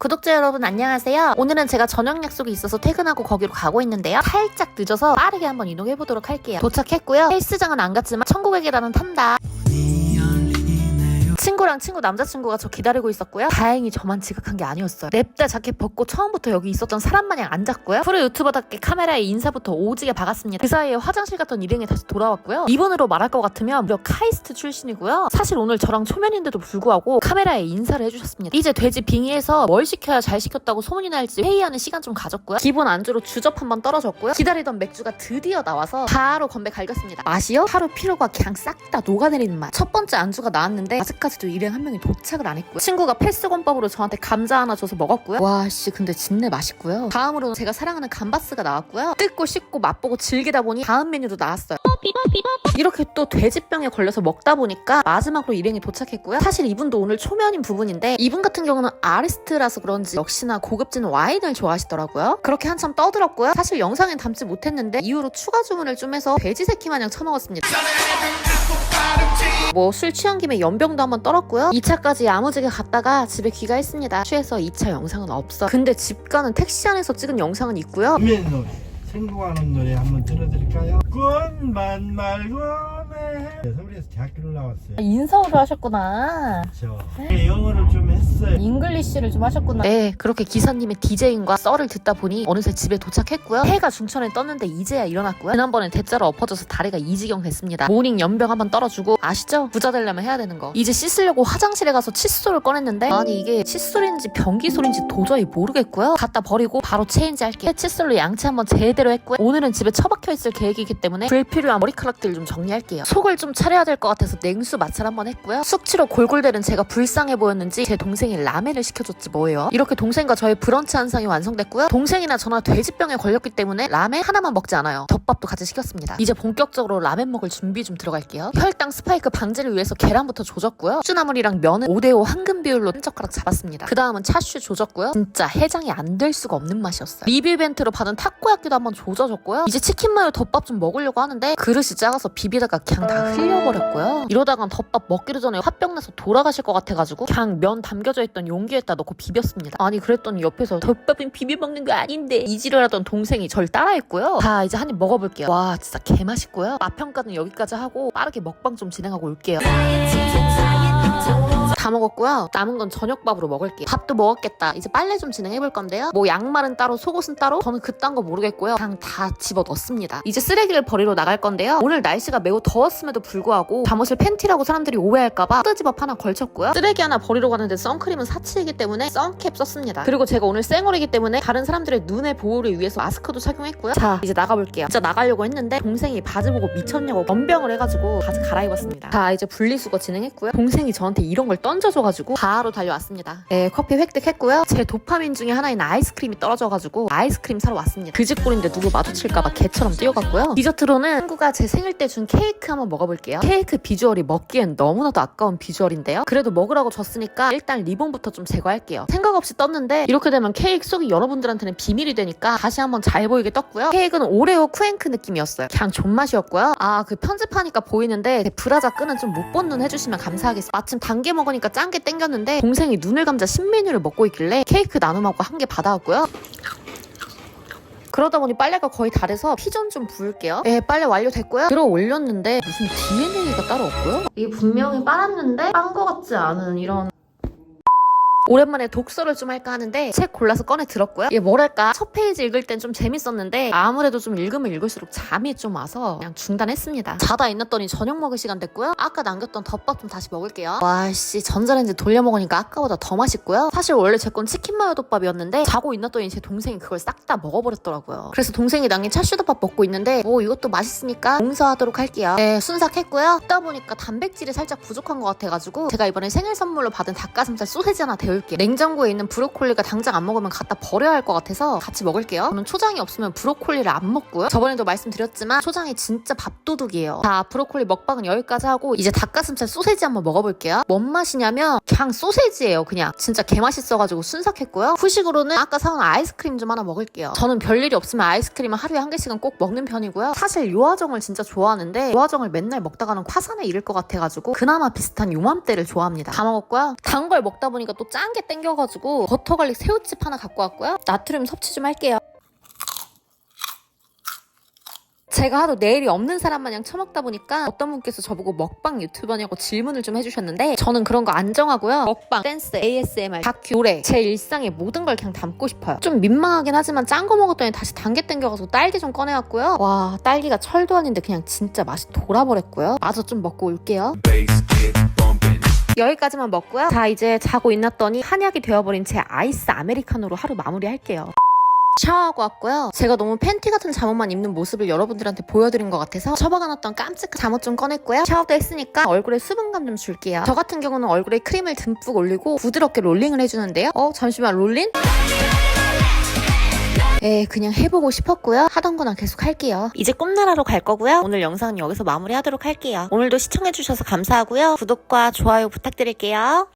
구독자 여러분 안녕하세요. 오늘은 제가 저녁 약속이 있어서 퇴근하고 거기로 가고 있는데요. 살짝 늦어서 빠르게 한번 이동해 보도록 할게요. 도착했고요. 헬스장은 안 갔지만 계단은 탄다. 친구랑 친구 남자친구가 저 기다리고 있었고요. 다행히 저만 지각한 게 아니었어요. 냅다 자켓 벗고 처음부터 여기 있었던 사람 마냥 앉았고요. 프로 유튜버답게 카메라에 인사부터 오지게 박았습니다. 그 사이에 화장실 갔던 일행이 다시 돌아왔고요. 이번으로 말할 것 같으면 무려 카이스트 출신이고요. 사실 오늘 저랑 초면인데도 불구하고 카메라에 인사를 해주셨습니다. 이제 돼지 빙의해서 뭘 시켜야 잘 시켰다고 소문이 날지 회의하는 시간 좀 가졌고요. 기본 안주로 주접 한번 떨어졌고요. 기다리던 맥주가 드디어 나와서 바로 건배 갈겼습니다. 맛이요? 하루 피로가 그냥 싹 다 녹아내리는 맛. 첫 번째 안주가 나왔는데 아직까지도 일행 한 명이 도착을 안 했고요. 친구가 패스권법으로 저한테 감자 하나 줘서 먹었고요. 와 씨 근데 진내 맛있고요. 다음으로는 제가 사랑하는 감바스가 나왔고요. 뜯고 씹고 맛보고 즐기다 보니 다음 메뉴도 나왔어요. 이렇게 또 돼지병에 걸려서 먹다 보니까 마지막으로 일행이 도착했고요. 사실 이분도 오늘 초면인 부분인데 이분 같은 경우는 아리스트라서 그런지 역시나 고급진 와인을 좋아하시더라고요. 그렇게 한참 떠들었고요. 사실 영상엔 담지 못했는데 이후로 추가 주문을 좀 해서 돼지 새끼 마냥 처먹었습니다. 뭐 술 취한 김에 연병도 한번 떨었고요. 2차까지 야무지게 갔다가 집에 귀가했습니다. 취해서 2차 영상은 없어. 근데 집 가는 택시 안에서 찍은 영상은 있고요. 음의 노래 한번 들어드릴까요? 꽃만 말고 네. 서울에서 대학교를 나왔어요 인서울을 하셨구나. 그렇죠 영어를 좀 했어요 잉글리시를 좀 하셨구나. 네, 그렇게 기사님의 디제잉과 썰을 듣다 보니 어느새 집에 도착했고요. 해가 중천에 떴는데 이제야 일어났고요. 지난번에 대자로 엎어져서 다리가 이지경 됐습니다. 모닝 연병 한번 떨어주고 아시죠? 부자 되려면 해야 되는 거. 이제 씻으려고 화장실에 가서 칫솔을 꺼냈는데 아니 이게 칫솔인지 변기솔인지 도저히 모르겠고요. 갖다 버리고 바로 체인지 할게요. 칫솔로 양치 한번 제대로 했고요. 오늘은 집에 처박혀 있을 계획이기 때문에 불필요한 머리카락들 좀 정리할게요. 속을 좀 차려야 될 것 같아서 냉수 마찰 한번 했고요. 숙취로 골골대는 제가 불쌍해 보였는지 제 동생이 라멘을 시켜줬지 뭐예요. 이렇게 동생과 저의 브런치 한상이 완성됐고요. 동생이나 저나 돼지병에 걸렸기 때문에 라멘 하나만 먹지 않아요. 덮밥도 같이 시켰습니다. 이제 본격적으로 라멘 먹을 준비 좀 들어갈게요. 혈당 스파이크 방지를 위해서 계란부터 조졌고요. 쭈나물이랑 면은 5대5 황금 비율로 한 젓가락 잡았습니다. 그 다음은 차슈 조졌고요. 진짜 해장이 안 될 수가 없는 맛이었어요. 리뷰 이벤트로 받은 타코야끼도 한번 조져줬고요. 이제 치킨 마요 덮밥 좀 먹으려고 하는데 그릇이 작아서 비비다가 그냥 다 흘려버렸고요. 이러다간 덮밥 먹기도 전에 화병 나서 돌아가실 것 같아가지고 그냥 면 담겨져 있던 용기에다 넣고 비볐습니다. 아니 그랬더니 옆에서 덮밥은 비벼 먹는 거 아닌데 이지를 하던 동생이 절 따라했고요. 자 이제 한 입 먹어볼게요. 와 진짜 개맛있고요. 맛 평가는 여기까지 하고 빠르게 먹방 좀 진행하고 올게요. 다 먹었고요. 남은 건 저녁밥으로 먹을게요. 밥도 먹었겠다. 이제 빨래 좀 진행해볼 건데요. 뭐 양말은 따로, 속옷은 따로. 저는 그딴 거 모르겠고요. 그냥 다 집어 넣습니다. 이제 쓰레기를 버리러 나갈 건데요. 오늘 날씨가 매우 더웠음에도 불구하고 잠옷을 팬티라고 사람들이 오해할까봐 뜨지밥 하나 걸쳤고요. 쓰레기 하나 버리러 가는데 선크림은 사치이기 때문에 선캡 썼습니다. 그리고 제가 오늘 쌩얼이기 때문에 다른 사람들의 눈의 보호를 위해서 마스크도 착용했고요. 자, 이제 나가볼게요. 진짜 나가려고 했는데 동생이 바지 보고 미쳤냐고 변병을 해가지고 바지 갈아입었습니다. 자, 이제 분리수거 진행했고요. 동생이 저한테 이런 걸 던져줘가지고 바로 달려왔습니다. 네, 커피 획득했고요. 제 도파민 중에 하나인 아이스크림이 떨어져가지고 아이스크림 사러 왔습니다. 그짓골인데 누구 마주칠까봐 개처럼 뛰어갔고요. 디저트로는 친구가 제 생일 때 준 케이크 한번 먹어볼게요. 케이크 비주얼이 먹기엔 너무나도 아까운 비주얼인데요. 그래도 먹으라고 줬으니까 일단 리본부터 좀 제거할게요. 생각 없이 떴는데 이렇게 되면 케이크 속이 여러분들한테는 비밀이 되니까 다시 한번 잘 보이게 떴고요. 케이크는 오레오 쿠앤크 느낌이었어요. 그냥 존맛이었고요. 아 그 편집하니까 보이는데 제 브라자 끈은 좀못본눈 해주시면 감사하겠습니다. 마침 단 게 먹으니까 짠 게 땡겼는데 동생이 눈을 감자 신메뉴를 먹고 있길래 케이크 나눔하고 한 개 받아왔고요. 그러다 보니 빨래가 거의 다 돼서 피전 좀 부을게요. 네, 빨래 완료됐고요. 들어 올렸는데 무슨 DNA가 따로 없고요. 이게 분명히 빨았는데 빤 거 같지 않은 이런 오랜만에 독서를 좀 할까 하는데 책 골라서 꺼내 들었고요. 이게 뭐랄까 첫 페이지 읽을 땐 좀 재밌었는데 아무래도 좀 읽으면 읽을수록 잠이 좀 와서 그냥 중단했습니다. 자다 있었더니 저녁 먹을 시간 됐고요. 아까 남겼던 덮밥 좀 다시 먹을게요. 와씨 전자레인지 돌려 먹으니까 아까보다 더 맛있고요. 사실 원래 제 건 치킨 마요 덮밥이었는데 자고 있었더니 제 동생이 그걸 싹 다 먹어버렸더라고요. 그래서 동생이 남긴 차슈 덮밥 먹고 있는데 뭐 이것도 맛있으니까 용서하도록 할게요. 네 순삭했고요. 듣다 보니까 단백질이 살짝 부족한 것 같아가지고 제가 이번에 생일 선물로 받은 닭가슴살 소세지 하나 데울 게요. 냉장고에 있는 브로콜리가 당장 안 먹으면 갖다 버려야 할 것 같아서 같이 먹을게요. 저는 초장이 없으면 브로콜리를 안 먹고요. 저번에도 말씀드렸지만 초장이 진짜 밥도둑이에요. 자 브로콜리 먹방은 여기까지 하고 이제 닭가슴살 소세지 한번 먹어볼게요. 뭔 맛이냐면 그냥 소세지예요. 그냥 진짜 개맛있어가지고 순삭했고요. 후식으로는 아까 사온 아이스크림 좀 하나 먹을게요. 저는 별일이 없으면 아이스크림을 하루에 한 개씩은 꼭 먹는 편이고요. 사실 요화정을 진짜 좋아하는데 요화정을 맨날 먹다가는 화산에 이를 것 같아가지고 그나마 비슷한 요맘때를 좋아합니다. 다 먹었고요. 단 걸 먹다 보니까 또 짠짠 게 땡겨가지고 버터 갈릭 새우칩 하나 갖고 왔고요. 나트륨 섭취 좀 할게요. 제가 하도 내일이 없는 사람 마냥 처먹다 보니까 어떤 분께서 저보고 먹방 유튜버냐고 질문을 좀 해주셨는데 저는 그런 거 안 정하고요. 먹방, 댄스, ASMR, 다큐, 노래 제 일상의 모든 걸 그냥 담고 싶어요. 좀 민망하긴 하지만 짠 거 먹었더니 다시 단계 땡겨가지고 딸기 좀 꺼내왔고요. 와 딸기가 철도 아닌데 그냥 진짜 맛이 돌아버렸고요. 마저 좀 먹고 올게요. bass. 여기까지만 먹고요. 자, 이제 자고 있났더니 한약이 되어버린 제 아이스 아메리카노로 하루 마무리할게요. 샤워하고 왔고요. 제가 너무 팬티 같은 잠옷만 입는 모습을 여러분들한테 보여드린 것 같아서 처박아놨던 깜찍한 잠옷 좀 꺼냈고요. 샤워도 했으니까 얼굴에 수분감 좀 줄게요. 저 같은 경우는 얼굴에 크림을 듬뿍 올리고 부드럽게 롤링을 해주는데요. 어, 잠시만, 롤링? 에 그냥 해보고 싶었고요. 하던 거나 계속 할게요. 이제 꿈나라로 갈 거고요. 오늘 영상은 여기서 마무리하도록 할게요. 오늘도 시청해주셔서 감사하고요. 구독과 좋아요 부탁드릴게요.